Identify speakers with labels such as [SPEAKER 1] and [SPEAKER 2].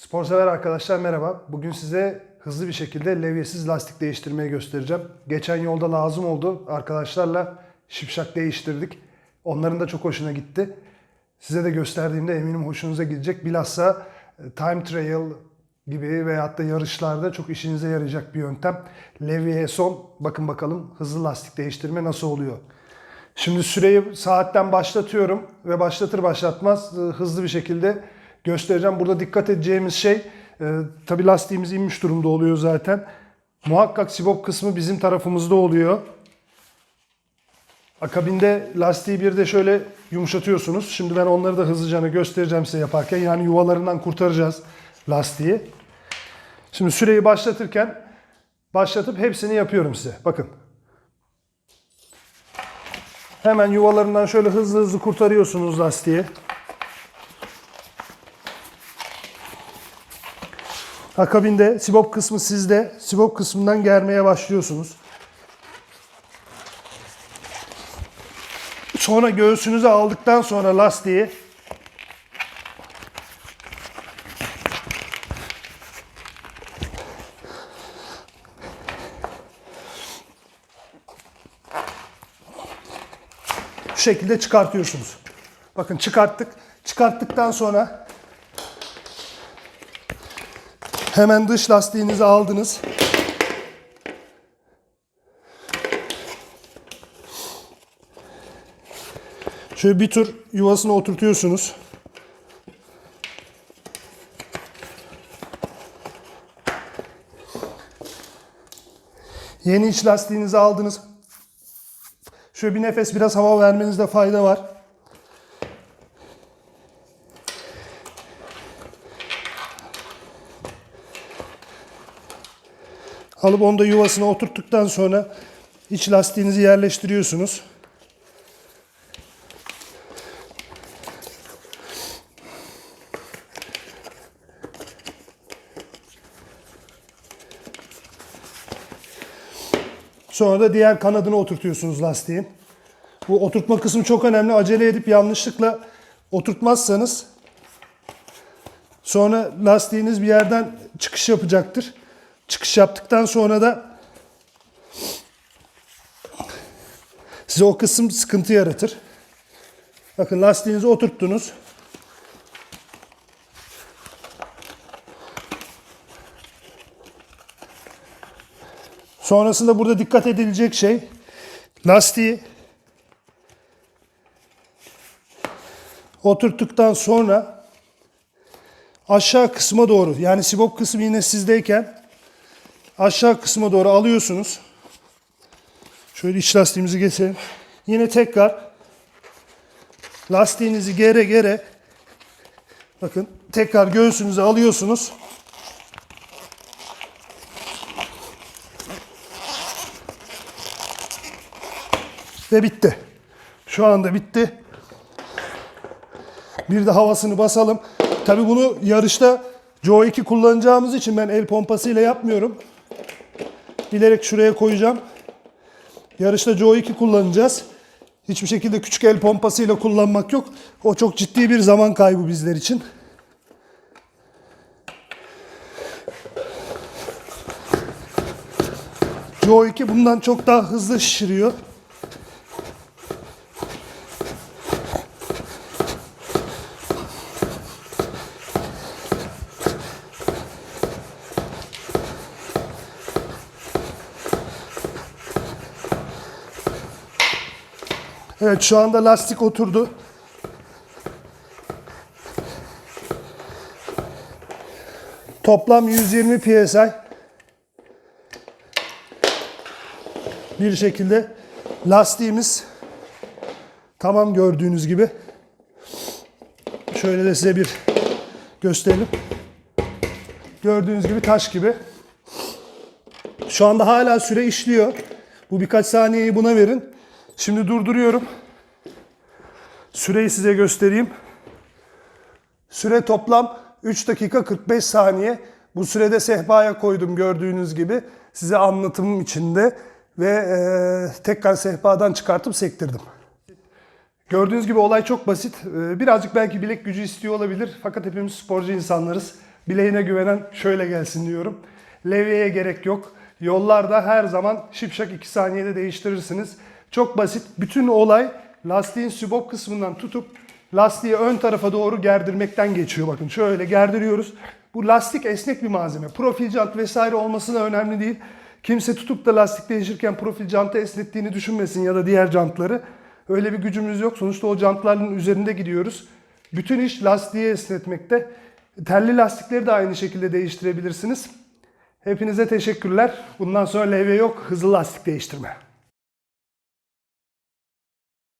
[SPEAKER 1] Sporsever arkadaşlar merhaba. Bugün size hızlı bir şekilde levyesiz lastik değiştirmeyi göstereceğim. Geçen yolda lazım oldu. Arkadaşlarla şipşak değiştirdik. Onların da çok hoşuna gitti. Size de gösterdiğimde eminim hoşunuza gidecek. Bilhassa e, time trial gibi veyahut da yarışlarda çok işinize yarayacak bir yöntem. Levyeye son bakın bakalım hızlı lastik değiştirme nasıl oluyor. Şimdi süreyi saatten başlatıyorum ve başlatır başlatmaz e, hızlı bir şekilde göstereceğim. Burada dikkat edeceğimiz şey e, tabi lastiğimiz inmiş durumda oluyor zaten. Muhakkak sibop kısmı bizim tarafımızda oluyor. Akabinde lastiği bir de şöyle yumuşatıyorsunuz. Şimdi ben onları da hızlıca göstereceğim size yaparken. Yani yuvalarından kurtaracağız lastiği. Şimdi süreyi başlatırken başlatıp hepsini yapıyorum size. Bakın. Hemen yuvalarından şöyle hızlı hızlı kurtarıyorsunuz lastiği. Akabinde sibop kısmı sizde. Sibop kısmından germeye başlıyorsunuz. Sonra göğsünüze aldıktan sonra lastiği şekilde çıkartıyorsunuz. Bakın çıkarttık. Çıkarttıktan sonra hemen dış lastiğinizi aldınız. Şöyle bir tur yuvasına oturtuyorsunuz. Yeni iç lastiğinizi aldınız. Şöyle bir nefes biraz hava vermenizde fayda var. Alıp onu da yuvasına oturttuktan sonra iç lastiğinizi yerleştiriyorsunuz. Sonra da diğer kanadını oturtuyorsunuz lastiğin. Bu oturtma kısmı çok önemli. Acele edip yanlışlıkla oturtmazsanız sonra lastiğiniz bir yerden çıkış yapacaktır. Çıkış yaptıktan sonra da size o kısım sıkıntı yaratır. Bakın lastiğinizi oturttunuz. Sonrasında burada dikkat edilecek şey lastiği oturttuktan sonra aşağı kısma doğru yani sibop kısmı yine sizdeyken aşağı kısma doğru alıyorsunuz. Şöyle iç lastiğimizi geçelim. Yine tekrar lastiğinizi gere gere bakın tekrar göğsünüze alıyorsunuz. Ve bitti. Şu anda bitti. Bir de havasını basalım. Tabi bunu yarışta Joe 2 kullanacağımız için ben el pompasıyla yapmıyorum. Bilerek şuraya koyacağım. Yarışta Joe 2 kullanacağız. Hiçbir şekilde küçük el pompasıyla kullanmak yok. O çok ciddi bir zaman kaybı bizler için. Joe 2 bundan çok daha hızlı şişiriyor. Evet şu anda lastik oturdu. Toplam 120 psi. Bir şekilde lastiğimiz tamam gördüğünüz gibi. Şöyle de size bir gösterelim. Gördüğünüz gibi taş gibi. Şu anda hala süre işliyor. Bu birkaç saniyeyi buna verin. Şimdi durduruyorum. Süreyi size göstereyim. Süre toplam 3 dakika 45 saniye. Bu sürede sehpaya koydum gördüğünüz gibi. Size anlatımım içinde ve e, tekrar sehpadan çıkartıp sektirdim. Gördüğünüz gibi olay çok basit. E, birazcık belki bilek gücü istiyor olabilir. Fakat hepimiz sporcu insanlarız. Bileğine güvenen şöyle gelsin diyorum. Levyeye gerek yok. Yollarda her zaman şipşak 2 saniyede değiştirirsiniz. Çok basit. Bütün olay lastiğin sübop kısmından tutup lastiği ön tarafa doğru gerdirmekten geçiyor. Bakın şöyle gerdiriyoruz. Bu lastik esnek bir malzeme. Profil jant vesaire olması da önemli değil. Kimse tutup da lastik değişirken profil jantı esnettiğini düşünmesin ya da diğer jantları. Öyle bir gücümüz yok. Sonuçta o jantların üzerinde gidiyoruz. Bütün iş lastiği esnetmekte. Telli lastikleri de aynı şekilde değiştirebilirsiniz. Hepinize teşekkürler. Bundan sonra levye yok, hızlı lastik değiştirme.